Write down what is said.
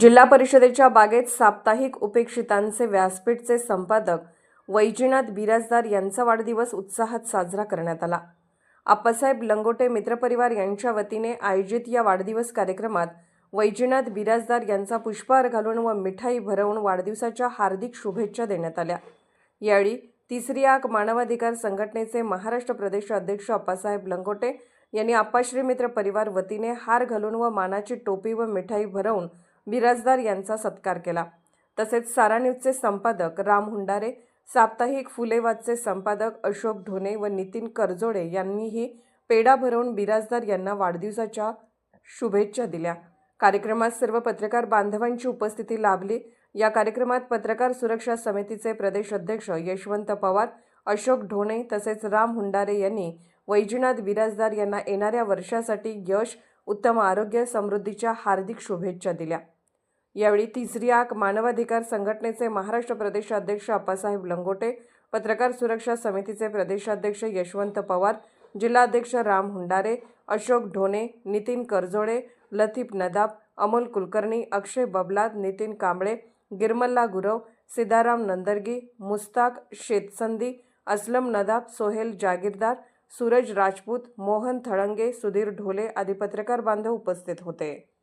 जिल्हा परिषदेच्या बागेत साप्ताहिक उपेक्षितांचे व्यासपीठचे संपादक वैजीनाथ बिराजदार यांचा वाढदिवस उत्साहात साजरा करण्यात आला. आप्पासाहेब लंगोटे मित्रपरिवार यांच्या वतीने आयोजित या वाढदिवस कार्यक्रमात वैजीनाथ बिराजदार यांचा पुष्पहार घालून व मिठाई भरवून वाढदिवसाच्या हार्दिक शुभेच्छा देण्यात आल्या. यावेळी तिसरी आक मानवाधिकार संघटनेचे महाराष्ट्र प्रदेश अध्यक्ष अप्पासाहेब लंगोटे यांनी आप्पाश्री मित्र परिवार वतीने हार घालून व मानाची टोपी व मिठाई भरवून बिराजदार यांचा सत्कार केला. तसेच सारा न्यूजचे संपादक राम हुंडारे साप्ताहिक फुलेवादचे संपादक अशोक ढोणे व नितीन करजोडे यांनीही पेढा भरवून बिराजदार यांना वाढदिवसाच्या शुभेच्छा दिल्या. कार्यक्रमात सर्व पत्रकार बांधवांची उपस्थिती लाभली. या कार्यक्रमात पत्रकार सुरक्षा समितीचे प्रदेश अध्यक्ष यशवंत पवार अशोक ढोणे तसेच राम हुंडारे यांनी वैजनाथ बिराजदार यांना येणाऱ्या वर्षासाठी यश उत्तम आरोग्य समृद्धीच्या हार्दिक शुभेच्छा दिल्या. यावेळी तिसरी आक मानवाधिकार संघटनेचे महाराष्ट्र प्रदेशाध्यक्ष अप्पासाहेब लंगोटे पत्रकार सुरक्षा समितीचे प्रदेशाध्यक्ष यशवंत पवार जिल्हाध्यक्ष राम हुंडारे अशोक ढोणे नितीन करजोडे लतीफ नदाब अमोल कुलकर्णी अक्षय बबलाद नितीन कांबळे गिरमल्ला गुरव सिद्धाराम नंदरगी मुस्ताक शेतसंदी असलम नदाब सोहेल जागीरदार सूरज राजपूत मोहन थळंगे सुधीर ढोले आदी पत्रकार बांधव उपस्थित होते.